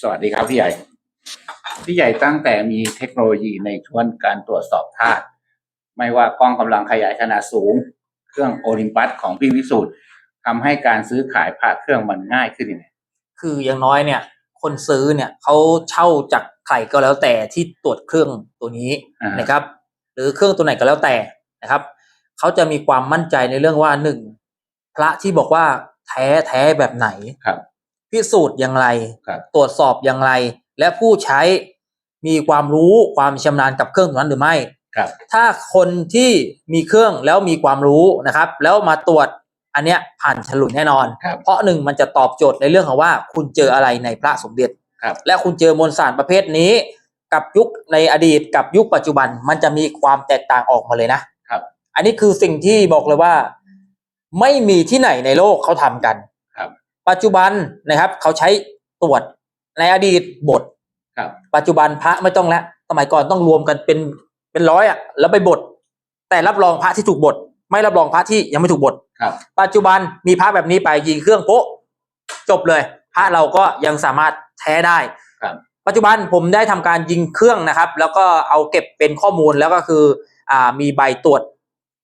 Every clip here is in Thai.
สวัสดีครับพี่ใหญ่ พี่ใหญ่ตั้งแต่มีเทคโนโลยีในช่วงการตรวจสอบธาตุไม่ว่ากล้องกำลังขยายขนาดสูง เครื่องโอลิมปัสของพี่วิสูตรทำให้การซื้อขายผ่าเครื่องมันง่ายขึ้นยังไงคืออย่างน้อยเนี่ย คนซื้อเนี่ยเขาเช่าจากใครก็แล้วแต่ที่ตรวจเครื่องตัวนี้อ่านะครับ หรือเครื่องตัวไหนก็แล้วแต่นะครับเขาจะมีความมั่นใจในเรื่องว่าหนึ่งพระที่บอกว่าแท้แท้แบบไหนครับ พิสูจน์อย่างไร ครับ ตรวจสอบอย่างไร และผู้ใช้มีความรู้ความชำนาญกับเครื่องตัวนั้นหรือไม่ ครับถ้าคนที่มีเครื่องแล้วมีความรู้นะครับ แล้วมาตรวจอันเนี้ยผ่านฉลุยแน่นอน ครับ เพราะหนึ่งมันจะตอบโจทย์ในเรื่องของว่า คุณเจออะไรในพระสมเด็จ ครับ และคุณเจอมวลสารประเภทนี้ กับยุคในอดีตกับยุคปัจจุบันมันจะมีความแตกต่างออกมาเลยนะครับ อันนี้คือสิ่งที่บอกเลยว่า ไม่มีที่ไหนในโลกเขาทำกันครับ ปัจจุบันนะครับ เขาใช้ตรวจในอดีตบทครับ ปัจจุบันพระไม่ต้องแล้วสมัยก่อนต้องรวมกันเป็นเป็นร้อยอะแล้วไปบท แต่รับรองพระที่ถูกบท ไม่รับรองพระที่ยังไม่ถูกบทครับ ปัจจุบันมีพระแบบนี้ไปยิงเครื่องโป๊ะจบเลยพระเราก็ยังสามารถแท้ได้ครับ ปัจจุบันผมได้ทำการยิงเครื่องนะครับ แล้วก็เอาเก็บเป็นข้อมูลแล้วก็คืออ่ามีใบตรวจ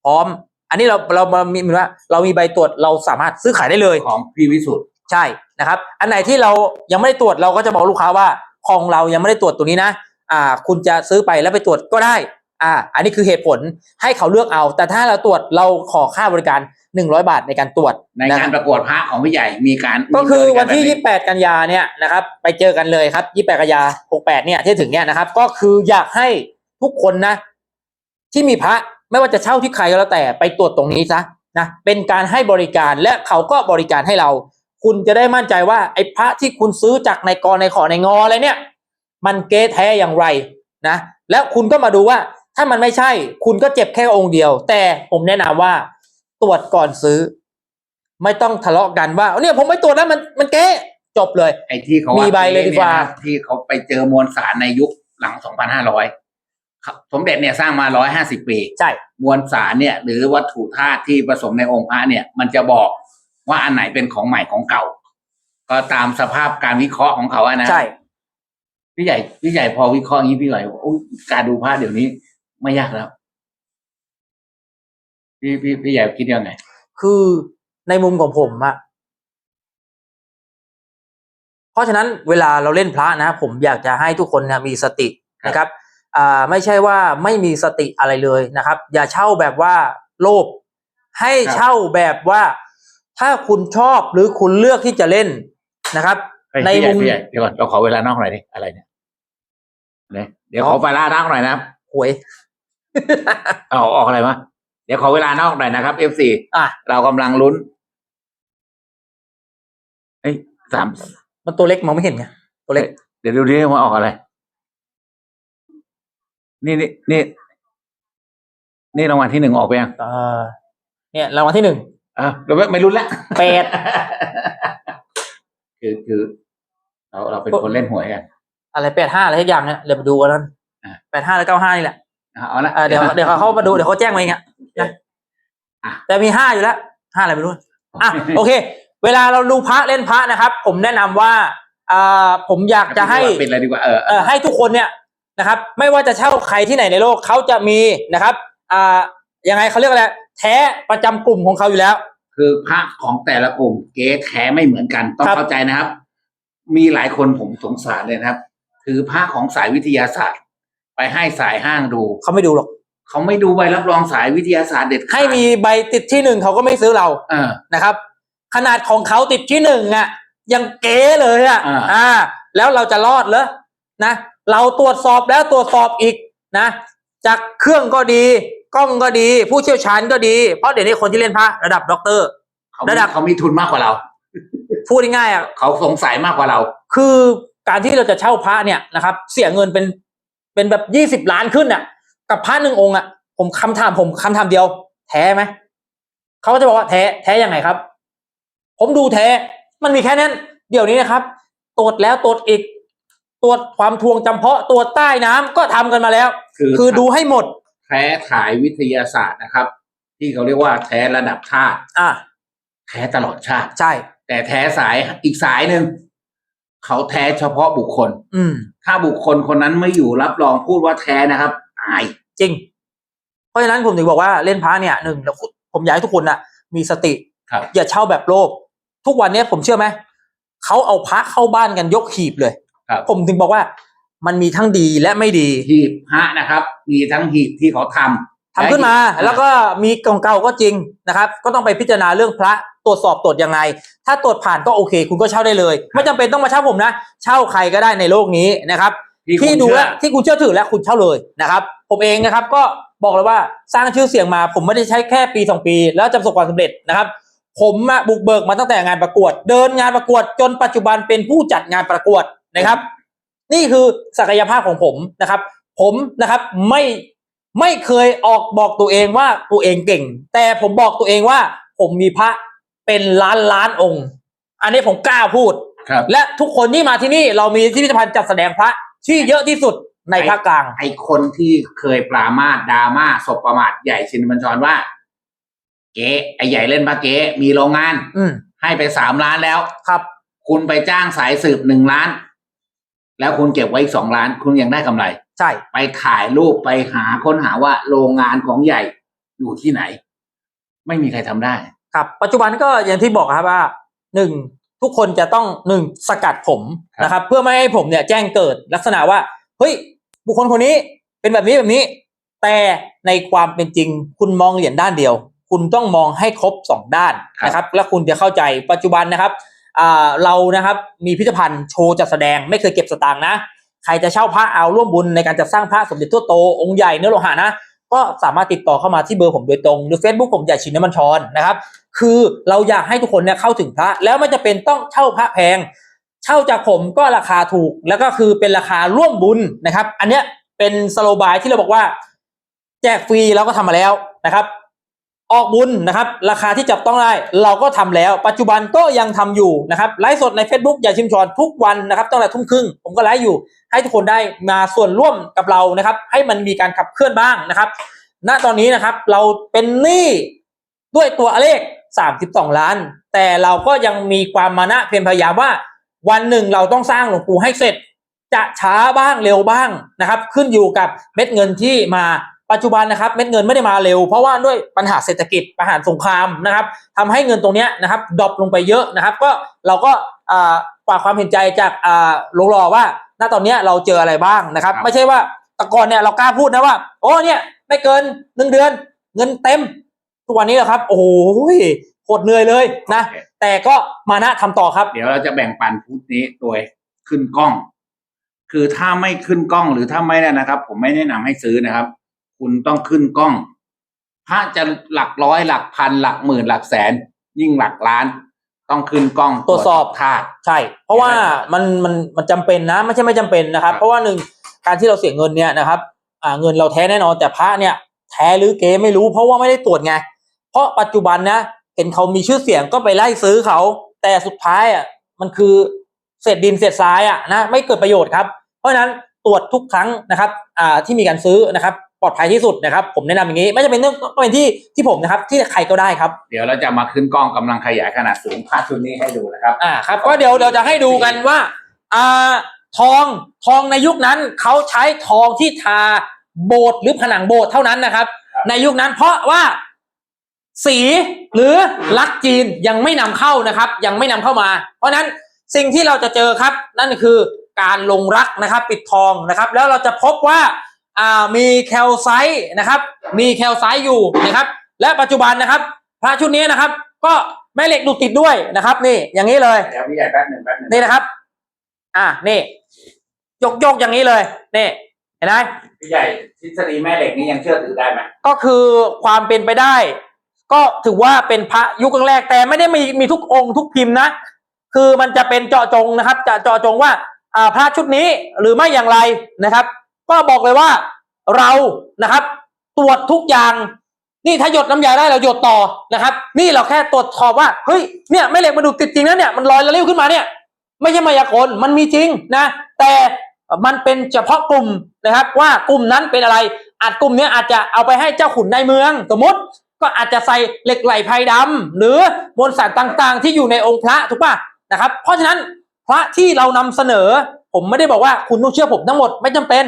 พร้อม อันนี้เราเรามามีเหมือนว่าเรามีใบตรวจเราสามารถซื้อขายได้เลยของพี่วิสุทธ์ ใช่นะครับ อันไหนที่เรายังไม่ได้ตรวจเราก็จะบอกลูกค้าว่าของเรายังไม่ได้ตรวจตัวนี้นะ อ่า คุณจะซื้อไปแล้วไปตรวจก็ได้ อ่า อันนี้คือเหตุผลให้เขาเลือกเอา แต่ถ้าเราตรวจเราขอค่าบริการ 100 บาทในการตรวจในนะกาครรับประกวดพระของพี่ใหญ่มีการก็คือวันที่มีบริการแบบ28 กันยาเนี่ยนะครับไปเจอกันเลยครับ 28 กันยา 68 เนี่ยที่ถึงเนี่ยนะครับ ก็คืออยากให้ทุกคนนะ ที่มีพระไม่ว่าจะเช่าที่ใครก็แล้วแต่ไปตรวจตรงนี้ซะนะเป็นการให้บริการและเขาก็บริการให้เรา คุณจะได้มั่นใจว่าไอ้พระที่คุณซื้อจากในกรในขอในงออะไรเนี่ย มันเก๊แท้อย่างไรนะ แล้วคุณก็มาดูว่าถ้ามันไม่ใช่ คุณก็เจ็บแค่องค์เดียว แต่ผมแนะนำว่าตรวจก่อนซื้อ ไม่ต้องทะเลาะกันว่าเนี่ยผมไม่ตรวจแล้วมันมันเก๊จบเลย ไอ้ที่เขามีมีใบเลยดีกว่าที่เขาไปเจอมวลสารในยุคหลัง2,500ครับสมเด็จเนี่ยสร้างมา150ปี ใช่ มวลสารเนี่ย หรือวัตถุธาตุที่ผสมในองค์พระเนี่ย มันจะบอก ว่าอันไหนเป็นของใหม่ของเก่า ก็ตามสภาพการวิเคราะห์ของเขาอะนะใช่พี่ใหญ่พี่ใหญ่พอวิเคราะห์อย่างนี้พี่ใหญ่บอกโอ้ยการดูพระเดี๋ยวนี้ ไม่ยากแล้ว พี่พี่พี่ใหญ่คิดยังไงคือในมุมของผมอะเพราะฉะนั้นเวลาเราเล่นพระนะ ผมอยากจะให้ทุกคนเนะมีสตินะครับอ่าไม่ใช่ว่าไม่มีสติอะไรเลยนะครับ อย่าเช่าแบบว่าโลภให้ครับเช่าแบบว่า ถ้าคุณชอบหรือคุณเลือกที่จะเล่นนะครับเฮ้ยในพี่ใหญ่มุมพี่ใหญ่เดี๋ยวก่อนเราขอเวลานอกหน่อยดิอะไรเนี่ยเนี่ยเดี๋ยวอ๋ขออเวลานอกหน่อยนะครับหวยเอาออกอะไรมาเดี๋ยวขอเวลานอกหน่อยนะครับ F4 อะเรากำลังลุ้นเอ้ยสามมันตัวเล็กมองไม่เห็นไงตัวเล็ก เดี๋ยวดูดิว่าออกอะไร นี่นี่นี่นี่รางวัลที่หนึ่งออกไปยังเออเนี่ยรางวัลที่หนึ่ง อะเราไม่ไม่ลุ้นละแปดคือคือ เราเราเป็นคนเล่นหวยกันอะไรแปดห้าอะไรทุกอย่างเนี่ยเดี๋ยวมาดูกันนั้นอะแปดห้าและเก้าห้านี่แหละเอาละเออเดี๋ยวเดี๋ยวเขาเข้ามาดูเดี๋ยวเขาแจ้งมาเองอะนะอะแต่มีห้าอยู่แล้วห้าอะไรไม่รู้อะโอเค เวลาเราดูพระเล่นพระนะครับ ผมแนะนำว่าอ่าผมอยากจะให้เป็นอะไรดีกว่าเออเอ่อให้ทุกคนเนี่ยนะครับ ไม่ว่าจะเช่าใครที่ไหนในโลกเขาจะมีนะครับอ่ายังไงเขาเรียกอะไร แท้ประจำกลุ่มของเขาอยู่แล้ว คือพระของแต่ละกลุ่มเก๊แท้ไม่เหมือนกันต้องครับ เข้าใจนะครับ มีหลายคนผมสงสารเลยนะครับ ถือพระของสายวิทยาศาสตร์ ไปให้สายห้างดู เขาไม่ดูหรอก เขาไม่ดูใบรับรองสายวิทยาศาสตร์เด็ดขาดให้มีใบติดที่หนึ่งเขาก็ไม่ซื้อเราเออ นะครับ ขนาดของเขาติดที่หนึ่งอะยังเก๋เลยอะอ่า อ่า แล้วเราจะรอดเหรอนะ เราตรวจสอบแล้วตรวจสอบอีกนะ จากเครื่องก็ดี กล้องก็ดี ผู้เชี่ยวชาญก็ดี เพราะเดี๋ยวนี้คนที่เล่นพระระดับด็อกเตอร์ เขามีระดับ เขามีทุนมากกว่าเรา พูดง่ายๆอะเขาสงสัยมากกว่าเรา คือการที่เราจะเช่าพระเนี่ยนะครับ เสียเงินเป็นเป็นแบบยี่สิบล้านขึ้นอะ กับพระหนึ่งองค์อะ ผมคำถามผมคำถามเดียว แท้ไหมเขาก็จะบอกว่าแท้แท้ยังไงครับ ผมดูแท้มันมีแค่นั้น เดี๋ยวนี้นะครับ ตรวจแล้วตรวจอีกตรวจความทวงจำเพาะตรวจใต้น้ำก็ทำกันมาแล้ว คือคือดูให้หมดแท้ขายวิทยาศาสตร์นะครับ ที่เขาเรียกว่าแท้ระดับชาติ อะแท้ตลอดชาติ ใช่ แต่แท้สายอีกสายหนึ่งเขาแท้เฉพาะบุคคล อืม ถ้าบุคคลคนนั้นไม่อยู่รับรองพูดว่าแท้นะครับอาย จริง เพราะฉะนั้นผมถึงบอกว่าเล่นพระเนี่ยหนึ่งแล้วผมอยากให้ทุกคนน่ะ มีสติ ครับ อย่าเช่าแบบโลภทุกวันเนี้ยผมเชื่อไหมเขาเอาพระเข้าบ้านกันยกหีบเลย ครับ ผมถึงบอกว่า มันมีทั้งดีและไม่ดี หีบพระนะครับ มีทั้งหีบที่เขาทำทำขึ้นมาและหีบแล้วก็มีของเก่าก็จริงนะครับ ก็ต้องไปพิจารณาเรื่องพระตรวจสอบตรวจยังไง ถ้าตรวจผ่านก็โอเค คุณก็เช่าได้เลย ไม่จำเป็นต้องมาเช่าผมนะ เช่าใครก็ได้ในโลกนี้นะครับ ที่ที่คุณดูเชื่อแล้วที่คุณเชื่อถือแล้วคุณเช่าเลยนะครับ ผมเองนะครับก็บอกเลยว่าสร้างชื่อเสียงมา ผมไม่ได้ใช้แค่ปีสองปี แล้วจะประสบความสำเร็จนะครับ ผมอะบุกเบิกมาตั้งแต่งานประกวด เดินงานประกวดจนปัจจุบันเป็นผู้จัดงานประกวดนะครับ นี่คือศักยภาพของผมนะครับ ผมนะครับไม่ไม่เคยออกบอกตัวเองว่าตัวเองเก่ง แต่ผมบอกตัวเองว่าผมมีพระเป็นล้านล้านองค์ อันนี้ผมกล้าพูด ครับและทุกคนที่มาที่นี่เรามีพิพิธภัณฑ์จัดแสดงพระที่เยอะที่สุดในภาคกลาง ไอคนที่เคยปรามาสดราม่าศพประมาทใหญ่ชินบัญชรว่า เก๊ไอใหญ่เล่นพระเก๊มีโรงงาน อืมให้ไปสามล้านแล้ว ครับ คุณไปจ้างสายสืบหนึ่งล้าน แล้วคุณเก็บไว้อีกสองล้าน คุณยังได้กำไร ใช่ ไปถ่ายรูปไปหาค้นหาว่าโรงงานของใหญ่อยู่ที่ไหน ไม่มีใครทำได้ ครับ ปัจจุบันก็อย่างที่บอกครับว่าหนึ่งทุกคนจะต้องหนึ่งสกัดผมครับนะครับ เพื่อไม่ให้ผมเนี่ยแจ้งเกิดลักษณะว่าเฮ้ยบุคคลคนนี้เป็นแบบนี้แบบนี้ แต่ในความเป็นจริงคุณมองเหรียญด้านเดียว คุณต้องมองให้ครบสองด้านนะครับ แล้วคุณจะเข้าใจปัจจุบันนะครับอ่า เรานะครับมีพิพิธภัณฑ์โชว์จัดแสดงไม่เคยเก็บสตางค์นะ ใครจะเช่าพระเอาร่วมบุญในการจัดสร้างพระสมเด็จทั่วโตองค์ใหญ่เนื้อโลหะนะก็สามารถติดต่อเข้ามาที่เบอร์ผมโดยตรง หรือ Facebook ผมใหญ่ชินน้ำมันชรนนะครับ คือเราอยากให้ทุกคนเนี่ยเข้าถึงพระ แล้วไม่จะเป็นต้องเช่าพระแพง เช่าจากผมก็ราคาถูก แล้วก็คือเป็นราคาร่วมบุญนะครับ อันเนี้ยเป็นสโลบายที่เราบอกว่า แจกฟรีเราก็ทำมาแล้วนะครับ ออกบุญนะครับ ราคาที่จับต้องได้เราก็ทำแล้ว ปัจจุบันก็ยังทำอยู่นะครับไลฟ์สดใน Facebook อย่าชิมชอนทุกวันนะครับตั้งแต่ทุ่มครึ่งผมก็ไลฟ์อยู่ ให้ทุกคนได้มาส่วนร่วมกับเรานะครับ ให้มันมีการขับเคลื่อนบ้างนะครับ ณตอนนี้นะครับเราเป็นหนี้ด้วยตัวเลข 32 ล้าน แต่เราก็ยังมีความมานะเพียรพยายามว่า วันหนึ่งเราต้องสร้างหลวงปู่ให้เสร็จ จะช้าบ้างเร็วบ้างนะครับ ขึ้นอยู่กับเม็ดเงินที่มา ปัจจุบันนะครับเม็ดเงินไม่ได้มาเร็ว เพราะว่าด้วยปัญหาเศรษฐกิจปัญหาสงครามนะครับทำให้เงินตรงเนี้ยนะครับดรอปลงไปเยอะนะครับ ก็เราก็อ่าฝากความเห็นใจจากอ่าหลวงรอว่าณตอนเนี้ยเราเจออะไรบ้างนะครับครับ ไม่ใช่ว่าแต่ก่อนเนี่ยเรากล้าพูดนะว่า โอ้เนี่ยไม่เกินหนึ่งเดือน เงินเต็มทุกวันนี้นะครับ โอ้โหโหดเหนื่อยเลยนะโอเคแต่ก็มานะทำต่อครับ เดี๋ยวเราจะแบ่งปันพุทธนี้โดยขึ้นกล้อง คือถ้าไม่ขึ้นกล้องหรือถ้าไม่ได้นะครับ ผมไม่แนะนำให้ซื้อนะครับ คุณต้องขึ้นกล้องพระจะหลักร้อยหลักพันหลักหมื่นหลักแสน ยิ่งหลักล้าน ต้องขึ้นกล้องตรวจสอบธาตุใช่ เพราะว่ามันมันมันจำเป็นนะไม่ใช่ไม่จำเป็นนะครับครับเพราะว่าหนึ่งการที่เราเสียเงินเนี่ยนะครับอ่าเงินเราแท้แน่นอนแต่พระเนี่ยแท้หรือเก๊ไม่รู้ เพราะว่าไม่ได้ตรวจไง เพราะปัจจุบันนะเห็นเขามีชื่อเสียงก็ไปไล่ซื้อเขา แต่สุดท้ายอะมันคือเศษดินเศษทรายอะนะไม่เกิดประโยชน์ครับ เพราะฉะนั้นตรวจทุกครั้งนะครับอ่าที่มีการซื้อนะครับ ปลอดภัยที่สุดนะครับ ผมแนะนำอย่างนี้ ไม่จำเป็นต้องต้องเป็นที่ที่ผมนะครับ ที่ใครก็ได้ครับ เดี๋ยวเราจะมาขึ้นกล้องกำลังขยายขนาดสูงพระชุดนี้ให้ดูนะครับ อ่าครับก็เดี๋ยวเราจะให้ดูกันว่าอ่าทองทองในยุคนั้นเขาใช้ทองที่ทาโบสถ์หรือผนังโบสถ์เท่านั้นนะครับ ครับ ในยุคนั้นเพราะว่า สีหรือลักจีนยังไม่นำเข้านะครับ ยังไม่นำเข้ามา เพราะฉะนั้นสิ่งที่เราจะเจอครับ นั่นคือการลงรักนะครับ ปิดทองนะครับ แล้วเราจะพบว่าอ่า มีแคลไซต์นะครับ มีแคลไซต์อยู่นะครับ และปัจจุบันนะครับ พระชุดนี้นะครับ ก็แม่เหล็กดูดติดด้วยนะครับ นี่อย่างนี้เลยเดี๋ยวพี่ใหญ่แป๊บหนึ่งแป๊บหนึ่งนี่นะครับ อ่านี่ยกยกอย่างนี้เลยนี่เห็นไหมพี่ใหญ่ทฤษฎีแม่เหล็กนี้ยังเชื่อถือได้ไหมก็คือความเป็นไปได้ ก็ถือว่าเป็นพระยุคแรกๆแต่ไม่ได้มีมีทุกองค์ทุกพิมพ์นะ คือมันจะเป็นเจาะจงนะครับ จะเจาะจงว่า อ่าพระชุดนี้หรือไม่อย่างไรนะครับ ก็บอกเลยว่าเรานะครับ ตรวจทุกอย่าง นี่ถ้าหยดน้ำยาได้เราหยดต่อนะครับ นี่เราแค่ตรวจสอบว่าเฮ้ยเนี่ยแม่เหล็กมันดูดติดจริงนะเนี่ยมันลอยละลิ้วขึ้นมาเนี่ย ไม่ใช่มายากลมันมีจริงนะ แต่มันเป็นเฉพาะกลุ่มนะครับ ว่ากลุ่มนั้นเป็นอะไรอาจกลุ่มนี้อาจจะเอาไปให้เจ้าขุนในเมืองสมมติก็อาจจะใส่เหล็กไหลไพรดำหรือมวลสารต่างๆ ที่อยู่ในองค์พระถูกป่ะนะครับ เพราะฉะนั้นพพระที่เรานำเสนอ ผมไม่ได้บอกว่าคุณต้องเชื่อผมทั้งหมดไม่จำเป็น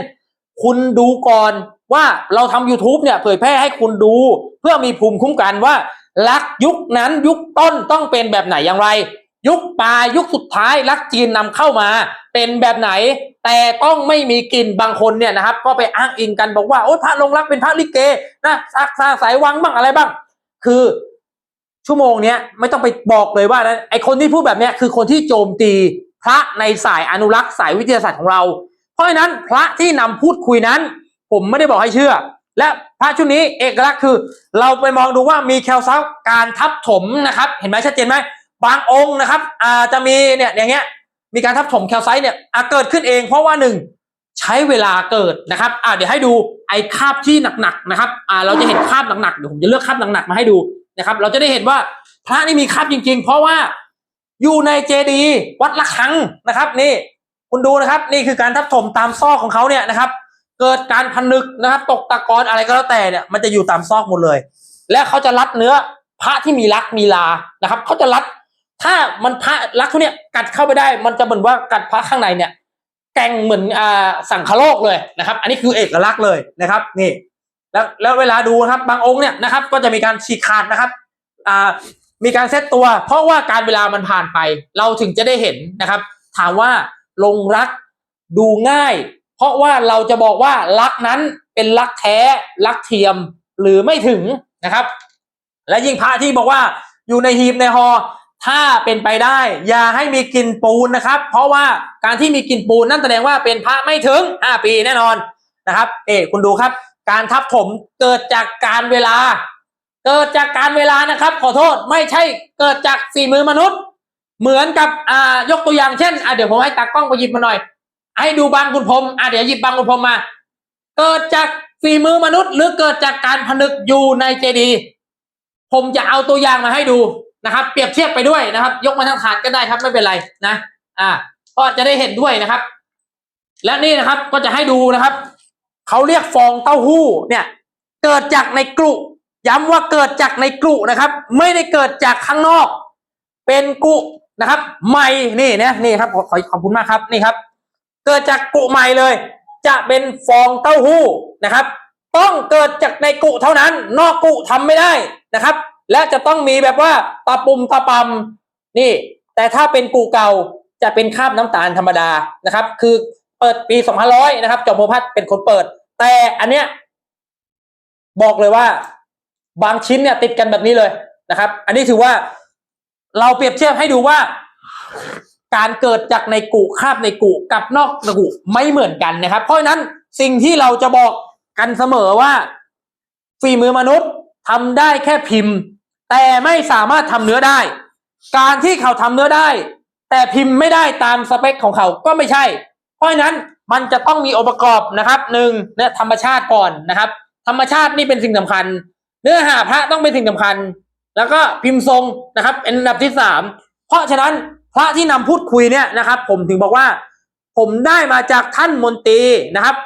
คุณดูก่อนว่าเราทำ YouTube เนี่ยเผยแพร่ให้คุณดู เพื่อมีภูมิคุ้มกันว่าลักยุคนั้นยุคต้นต้องเป็นแบบไหนอย่างไร ยุคปลายยุคสุดท้ายลักจีนนำเข้ามาเป็นแบบไหน แต่ต้องไม่มีกลิ่นบางคนเนี่ยนะครับ ก็ไปอ้างอิงกันบอกว่าโอ้พระลงรักเป็นพระลิเกนะซักซาสายวังบ้างอะไรบ้าง คือชั่วโมงเนี้ยไม่ต้องไปบอกเลยว่านะไอคนที่พูดแบบเนี้ยคือคนที่โจมตีพระในสายอนุรักษ์สายวิทยาศาสตร์ของเรา เพราะฉะนั้นพระที่นำพูดคุยนั้น ผมไม่ได้บอกให้เชื่อ และพระชุดนี้เอกลักษณ์คือ เราไปมองดูว่ามีแคลซัสการทับถมนะครับ เห็นไหมชัดเจนไหมบางองค์นะครับอาจจะมีเนี่ยอย่างเงี้ยมีการทับถมแคลไซต์เนี่ยเกิดขึ้นเองเพราะว่าหนึ่งใช้เวลาเกิดนะครับอ่าเดี๋ยวให้ดูไอ้คาบที่หนักๆนะครับอ่าเราจะเห็นคาบหนักๆเดี๋ยวผมจะเลือกคาบหนักๆมาให้ดูนะครับ เราจะได้เห็นว่าพระนี่มีคาบจริง ๆ เพราะว่าอยู่ในเจดีย์วัดละคังนะครับ นี่ คุณดูนะครับ นี่คือการทับถมตามซอกของเขาเนี่ยนะครับ เกิดการพันนึกนะครับ ตกตะกอนอะไรก็แล้วแต่เนี่ยมันจะอยู่ตามซอกหมดเลย และเขาจะรัดเนื้อพระที่มีรักมีลานะครับเขาจะรัด ถ้ามันพระรักพวกเนี้ยกัดเข้าไปได้ มันจะเหมือนว่ากัดพระข้างในเนี่ยแกงเหมือนอ่าสังคโลกเลยนะครับ อันนี้คือเอกลักษณ์เลยนะครับ นี่ แล้วแล้วเวลาดูนะครับ บางองค์เนี่ยนะครับ ก็จะมีการฉีกขาดนะครับอ่ามีการเซตตัว เพราะว่าการเวลามันผ่านไป เราถึงจะได้เห็นนะครับ ถามว่า ลงรัก ดูง่าย เพราะว่าเราจะบอกว่ารักนั้นเป็นรักแท้รักเทียมหรือไม่ถึงนะครับ และยิ่งพระที่บอกว่าอยู่ในหีบในหอถ้าเป็นไปได้ อย่าให้มีกลิ่นปูนนะครับ เพราะว่าการที่มีกลิ่นปูนนั่นแสดงว่าเป็นพระไม่ถึง 5 ปีแน่นอนนะครับ เอ๊คุณดูครับ การทับถมเกิดจากการเวลา เกิดจากการเวลานะครับ ขอโทษไม่ใช่เกิดจากฝีมือมนุษย์ เหมือนกับอ่ายกตัวอย่างเช่นอะเดี๋ยวผมให้ตากล้องไปหยิบมาหน่อย ให้ดูบางคุณพรมอะเดี๋ยวหยิบบางคุณพรมมา เกิดจากฝีมือมนุษย์ หรือเกิดจากการผนึกอยู่ในเจดีผมจะเอาตัวอย่างมาให้ดูนะครับ เปรียบเทียบไปด้วยนะครับ ยกมาทั้งถาดก็ได้ครับไม่เป็นไรนะอ่าก็จะได้เห็นด้วยนะครับ และนี่นะครับก็จะให้ดูนะครับเขาเรียกฟองเต้าหู้เนี่ยเกิดจากในกรุย้ำว่าเกิดจากในกรุนะครับ ไม่ได้เกิดจากข้างนอก เป็นกุ นะครับ ใหม่นี่นะนี่ครับขอขอบคุณมากครับนี่ครับ เกิดจากกุใหม่เลย จะเป็นฟองเต้าหู้นะครับ ต้องเกิดจากในกุเท่านั้น นอกกุทำไม่ได้นะครับ และจะต้องมีแบบว่าตาปุ่มตาปำนี่ แต่ถ้าเป็นกุเก่าจะเป็นคาบน้ำตาลธรรมดานะครับ คือเปิดปี2500นะครับจอมพลพัฒน์เป็นคนเปิด แต่อันเนี้ยบอกเลยว่า บางชิ้นเนี่ยติดกันแบบนี้เลยนะครับ อันนี้ถือว่า เราเปรียบเทียบให้ดูว่า การเกิดจากในกุคาบในกุกับนอกในกุไม่เหมือนกันนะครับ เพราะฉะนั้นสิ่งที่เราจะบอกกันเสมอว่าฝีมือมนุษย์ทำได้แค่พิมพ์ แต่ไม่สามารถทำเนื้อได้ การที่เขาทำเนื้อได้ แต่พิมพ์ไม่ได้ตามสเปคของเขาก็ไม่ใช่ เพราะฉะนั้นมันจะต้องมีองค์ประกอบนะครับหนึ่งเนี่ยธรรมชาติก่อนนะครับ ธรรมชาตินี่เป็นสิ่งสำคัญ เนื้อหาพระต้องเป็นสิ่งสำคัญ แล้วก็พิมพ์ทรงนะครับเป็นอันดับที่สามเพราะฉะนั้นพระที่นำพูดคุยเนี่ยนะครับ ผมถึงบอกว่า ผมได้มาจากท่านมนตรีนะครับ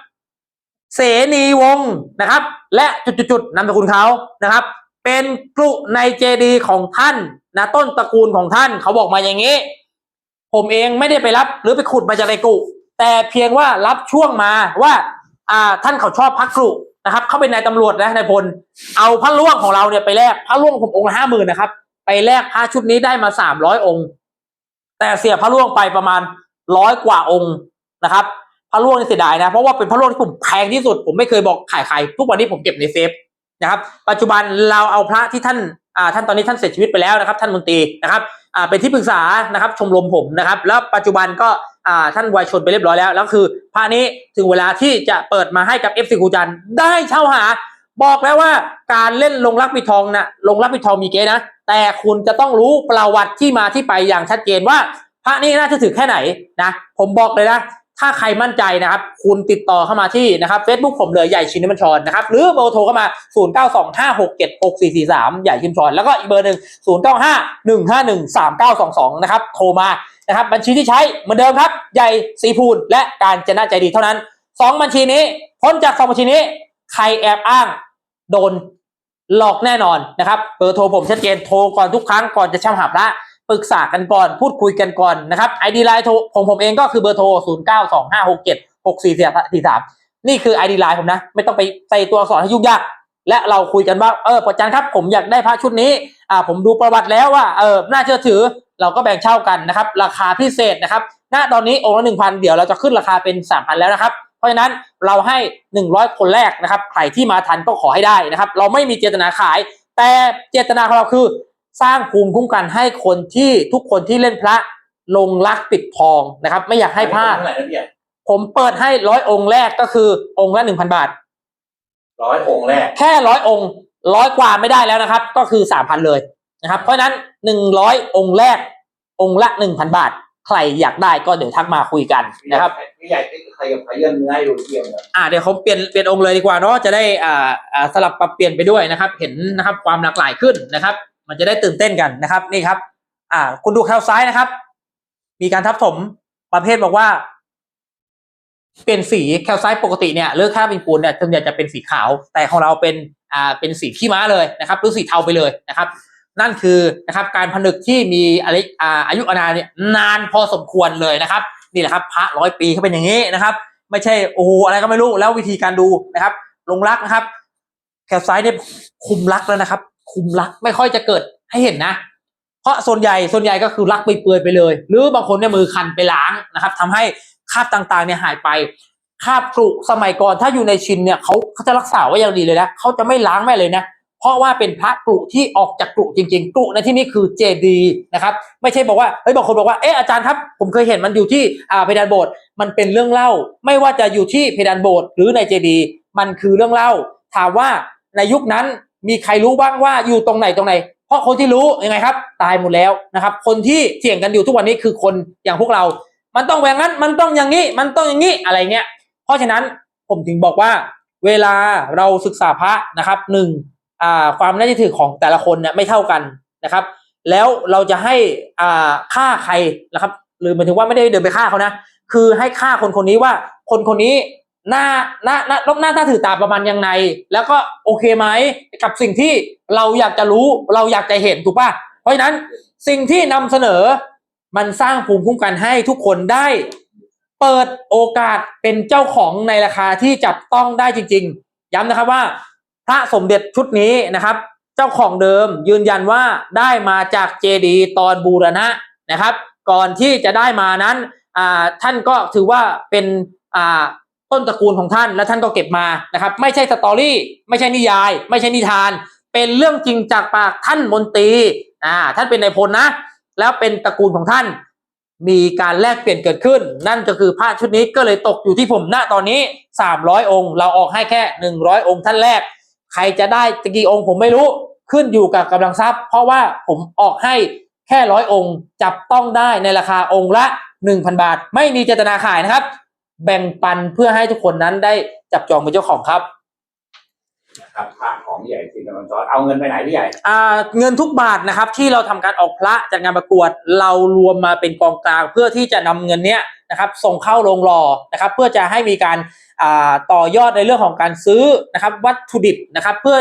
เสนีวงศ์นะครับ และจุดๆๆนามสกุลเขานะครับ เป็นกรุในเจดีย์ของท่านนะต้นตระกูลของท่านเขาบอกมาอย่างนี้ ผมเองไม่ได้ไปรับหรือไปขุดมาจากในกรุแต่เพียงว่ารับช่วงมาว่าอ่าท่านเขาชอบพระกรุ นะครับเขาเป็นนายตำรวจนะนายพล เอาพระล่วงของเราเนี่ยไปแลกพระล่วงผมองค์ละห้าหมื่นนะครับ ไปแลกพระชุดนี้ได้มาสามร้อยองค์ แต่เสียพระล่วงไปประมาณร้อยกว่าองค์นะครับ พระล่วงนี่เสียดายนะ เพราะว่าเป็นพระล่วงที่ผมแพงที่สุด ผมไม่เคยบอกขายใคร ทุกวันนี้ผมเก็บในเซฟนะครับ ปัจจุบันเราเอาพระที่ท่านอ่าท่านตอนนี้ท่านเสียชีวิตไปแล้วนะครับ ท่านมนตรีนะครับเป็นที่ปรึกษานะครับชมรมผมนะครับ แล้วปัจจุบันก็อ่าท่านวัยชนไปเรียบร้อยแล้วแล้วคือพระนี้ถึงเวลาที่จะเปิดมาให้กับเอฟซีกูจันได้เช่าหา บอกแล้วว่าการเล่นลงรักปิดทองนะลงรักปิดทองมีเก๊นะ แต่คุณจะต้องรู้ประวัติที่มาที่ไปอย่างชัดเจนว่า พระนี้น่าจะถือแค่ไหนนะ ผมบอกเลยนะ ถ้าใครมั่นใจนะครับ คุณติดต่อเข้ามาที่นะครับ Facebook ผมเลยใหญ่ชินมันชรนะครับ หรือเบอร์โทรเข้ามา 0925676443 ใหญ่ชินชรแล้วก็อีกเบอร์หนึ่ง0951513922 นะครับ โทรมานะครับ บัญชีที่ใช้เหมือนเดิมครับ ใหญ่สีพูนและการจะน่าใจดีเท่านั้นสองบัญชีนี้ พ้นจากสองบัญชีนี้ ใครแอบอ้างโดนหลอกแน่นอนนะครับ เบอร์โทรผมชัดเจน โทรก่อนทุกครั้งก่อนจะช่าหาพระ ปรึกษากันก่อนพูดคุยกันก่อนนะครับไอดีไลน์ของผมเองก็คือเบอร์โทร 0 9 2 5 6 7 6 4 4 3 นี่คือไอดีไลน์ผมนะ ไม่ต้องไปใส่ตัวอักษรให้ยุ่งยากและเราคุยกันว่าเอออาจารย์ครับผมอยากได้พระชุดนี้อ่าผมดูประวัติแล้วว่าเออน่าเชื่อถือเราก็แบ่งเช่ากันนะครับ ราคาพิเศษนะครับณตอนนี้องค์ละหนึ่งพันเดี๋ยวเราจะขึ้นราคาเป็นสามพันแล้วนะครับ เพราะฉะนั้นเราให้หนึ่งร้อยคนแรกนะครับใครที่มาทันก็ขอให้ได้นะครับ เราไม่มีเจตนาขาย แต่เจตนาของเราคือ สร้างภูมิคุ้มกันให้คนที่ทุกคนที่เล่นพระลงรักปิดทองนะครับ ไม่อยากให้พลาด เท่าไหร่นะพี่ใหญ่ผมเปิดให้ร้อยองค์แรกก็คือองค์ละหนึ่งพันบาท ร้อยองค์แรก แค่ร้อยองค์ร้อยกว่าไม่ได้แล้วนะครับ ก็คือสามพันเลยนะครับ เพราะฉะนั้นหนึ่งร้อยองค์แรกองค์ละหนึ่งพันบาท ใครอยากได้ก็เดี๋ยวทักมาคุยกันนะครับ พี่ใหญ่ขยับขยื่นเนื้อให้ดูเทียมเลยอ่าเดี๋ยวผมเปลี่ยนเปลี่ยนองค์เลยดีกว่าเนาะจะได้อ่าอ่าสลับปรับเปลี่ยนไปด้วยนะครับ เห็นนะครับความหลากหลายขึ้นนะครับ มันจะได้ตื่นเต้นกันนะครับนี่ครับ อ่า คุณดูแคลซ้ายนะครับ มีการทับถมประเภทบอกว่า เปลี่ยนสีแคลไซต์ปกติเนี่ยเลือกค่าเป็นปูนเนี่ยส่วนใหญ่จะเป็นสีขาว แต่ของเราเป็นอ่าเป็นสีขี้ม้าเลยนะครับหรือสีเทาไปเลยนะครับ นั่นคือนะครับ การผนึกที่มีอะไรอ่าอายุอานาเนี่ยนานพอสมควรเลยนะครับ นี่แหละครับพระร้อยปีเขาเป็นอย่างนี้นะครับ ไม่ใช่โอ้โหอะไรก็ไม่รู้แล้ววิธีการดูนะครับ ลงรักนะครับแคลไซต์เนี่ยคุมรักแล้วนะครับ คุมรักไม่ค่อยจะเกิดให้เห็นนะ เพราะส่วนใหญ่ส่วนใหญ่ก็คือรักไปเปื่อยไปเลย หรือบางคนเนี่ยมือคันไปล้างนะครับทำให้คราบต่างๆเนี่ยหายไปคราบกรุสมัยก่อนถ้าอยู่ในชินเนี่ยเขาเขาจะรักษาไว้อย่างดีเลยนะเขาจะไม่ล้างไม่เลยนะเพราะว่าเป็นพระกรุที่ออกจากกรุจริงๆกรุในที่นี้คือเจดีนะครับ ไม่ใช่บอกว่าเฮ้ยบางคนบอกว่าเอออาจารย์ครับ ผมเคยเห็นมันอยู่ที่อ่าเพดานโบสถ์มันเป็นเรื่องเล่า ไม่ว่าจะอยู่ที่เพดานโบสถ์หรือในเจดี มันคือเรื่องเล่า ถามว่าในยุคนั้น มีใครรู้บ้างว่าอยู่ตรงไหนตรงไหน เพราะคนที่รู้ยังไงครับ ตายหมดแล้วนะครับ คนที่เสี่ยงกันอยู่ทุกวันนี้คือคนอย่างพวกเรา มันต้องแบบนั้น มันต้องอย่างนี้ มันต้องอย่างนี้อะไรเงี้ย เพราะฉะนั้นผมถึงบอกว่า เวลาเราศึกษาพระนะครับหนึ่งความน่าเชื่อถือของแต่ละคนเนี่ยไม่เท่ากันนะครับ แล้วเราจะให้อ่าฆ่าใครนะครับ หรือหมายถึงว่าไม่ได้เดินไปฆ่าเขานะ คือให้ฆ่าคนคนนี้ว่าคนคนนี้ หน้าหน้าหน้าหน้าตาถือตาประมาณยังไง แล้วก็โอเคไหมกับสิ่งที่เราอยากจะรู้เราอยากจะเห็นถูกป่ะเพราะฉะนั้นสิ่งที่นำเสนอมันสร้างภูมิคุ้มกันให้ทุกคนได้ เปิดโอกาสเป็นเจ้าของในราคาที่จับต้องได้จริง ๆ ย้ำนะครับว่า พระสมเด็จชุดนี้นะครับ เจ้าของเดิมยืนยันว่าได้มาจากเจดีตอนบูรณะนะครับ ก่อนที่จะได้มานั้นท่านก็ถือว่าเป็นอ่า ต้นตระกูลของท่านและท่านก็เก็บมานะครับ ไม่ใช่สตอรี่ ไม่ใช่นิยาย ไม่ใช่นิทาน เป็นเรื่องจริงจากปากท่านมนตรีอ่าท่านเป็นนายพลนะ แล้วเป็นตระกูลของท่าน มีการแลกเปลี่ยนเกิดขึ้น นั่นก็คือผ้าชุดนี้ก็เลยตกอยู่ที่ผมณตอนนี้ 300 องค์ เราออกให้แค่ 100 องค์ท่านแรก ใครจะได้จะกี่องค์ผมไม่รู้ขึ้นอยู่กับกำลังทรัพย์ เพราะว่าผมออกให้แค่ร้อยองค์ จับต้องได้ในราคาองค์ละ 1,000 บาท ไม่มีเจตนาขายนะครับ แบ่งปันเพื่อให้ทุกคนนั้นได้จับจองเป็นเจ้าของครับนะครับพระของพี่ใหญ่สิงห์กำลังจอดเอาเงินไปไหนพี่ใหญ่อ่าเงินทุกบาทนะครับ ที่เราทำการออกพระจัดงานประกวด เรารวมมาเป็นกองกลางเพื่อที่จะนำเงินเนี้ยนะครับส่งเข้าโรงหล่อนะครับ เพื่อจะให้มีการอ่าต่อยอดในเรื่องของการซื้อนะครับ วัตถุดิบนะครับ เพื่อ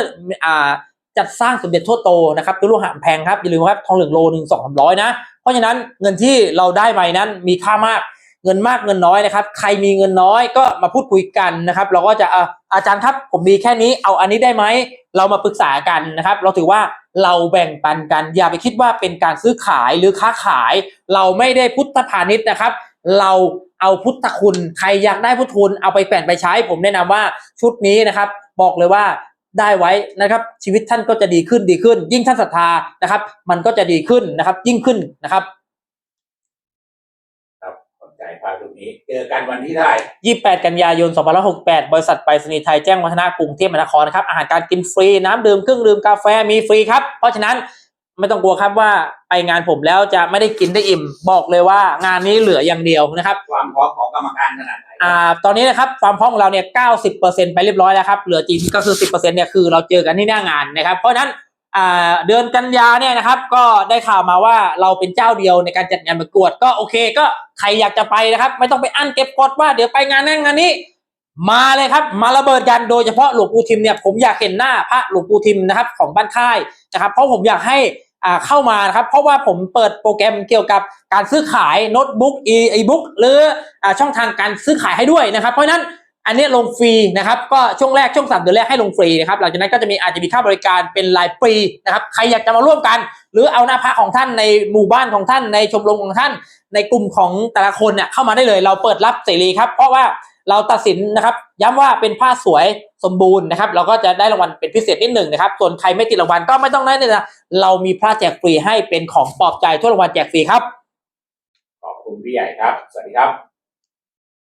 อ่าจัดสร้างสมเด็จทั่วโตนะครับด้วยโลหะแพงครับอย่าลืมครับทองเหลืองโลหนึ่งสองสามร้อยนะ เพราะฉะนั้นเงินที่เราได้ไปนั้นมีค่ามาก เงินมากเงินน้อยนะครับ ใครมีเงินน้อยก็มาพูดคุยกันนะครับ เราก็จะอาอาจารย์ครับ ผมมีแค่นี้เอาอันนี้ได้ไหมเรามาปรึกษากันนะครับ เราถือว่าเราแบ่งปันกัน อย่าไปคิดว่าเป็นการซื้อขายหรือค้าขาย เราไม่ได้พุทธพาณิชย์นะครับ เราเอาพุทธคุณ ใครอยากได้พุทธคุณเอาไปแปลนไปใช้ ผมแนะนำว่าชุดนี้นะครับ บอกเลยว่าได้ไว้นะครับ ชีวิตท่านก็จะดีขึ้นดีขึ้น ยิ่งท่านศรัทธานะครับ มันก็จะดีขึ้นนะครับ ยิ่งขึ้นนะครับ พระชุดนี้เจอกันวันที่เท่าไหร่28 กันยายน 2568 บริษัทไปรษณีย์ไทยแจ้งวัฒนากรุงเทพมหานครนะครับ อาหารการกินฟรี น้ำดื่มเครื่องดื่มกาแฟมีฟรีครับ เพราะฉะนั้นไม่ต้องกลัวครับว่าไปงานผมแล้วจะไม่ได้กินได้อิ่ม บอกเลยว่างานนี้เหลืออย่างเดียวนะครับ ความพร้อมของกรรมการขนาดไหนอ่าตอนนี้นะครับความพร้อมของเราเนี่ย 90%ไปเรียบร้อยแล้วครับ เหลือจริงก็คือ 10%เนี่ยคือเราเจอกันที่หน้างานนะครับ เพราะฉะนั้นอ่า เดือนกันยาเนี่ยนะครับ ก็ได้ข่าวมาว่าเราเป็นเจ้าเดียวในการจัดงานประกวด ก็โอเค ก็ใครอยากจะไปนะครับ ไม่ต้องไปอั้นเก็บกดว่าเดี๋ยวไปงานนั้นงานนี้ มาเลยครับ มาระเบิดกันโดยเฉพาะหลวงปู่ทิมเนี่ยผมอยากเห็นหน้าพระหลวงปู่ทิมนะครับของบ้านค่ายนะครับ เพราะผมอยากให้อ่าเข้ามานะครับ เพราะว่าผมเปิดโปรแกรมเกี่ยวกับการซื้อขายโน้ตบุ๊กอีบุ๊กหรืออ่าช่องทางการซื้อขายให้ด้วยนะครับ เพราะนั้น อันนี้ลงฟรีนะครับก็ช่วงแรกช่วงสามเดือนแรกให้ลงฟรีนะครับหลังจากนั้นก็จะมีอาจจะมีค่าบริการเป็นรายปีนะครับใครอยากจะมาร่วมกัน หรือเอาหน้าพระของท่านในหมู่บ้านของท่าน ในชมรมของท่าน ในกลุ่มของแต่ละคนเนี่ยเข้ามาได้เลย เราเปิดรับเสรีครับเพราะว่าเราตัดสินนะครับ ย้ำว่าเป็นผ้าสวยสมบูรณ์นะครับ เราก็จะได้รางวัลเป็นพิเศษนิดหนึ่งนะครับ ส่วนใครไม่ติดรางวัลก็ไม่ต้องได้เลยนะเรามีผ้าแจกฟรีให้เป็นของปลอบใจทั่วรางวัลแจกฟรีครับขอบคุณพี่ใหญ่ครับ สวัสดีครับ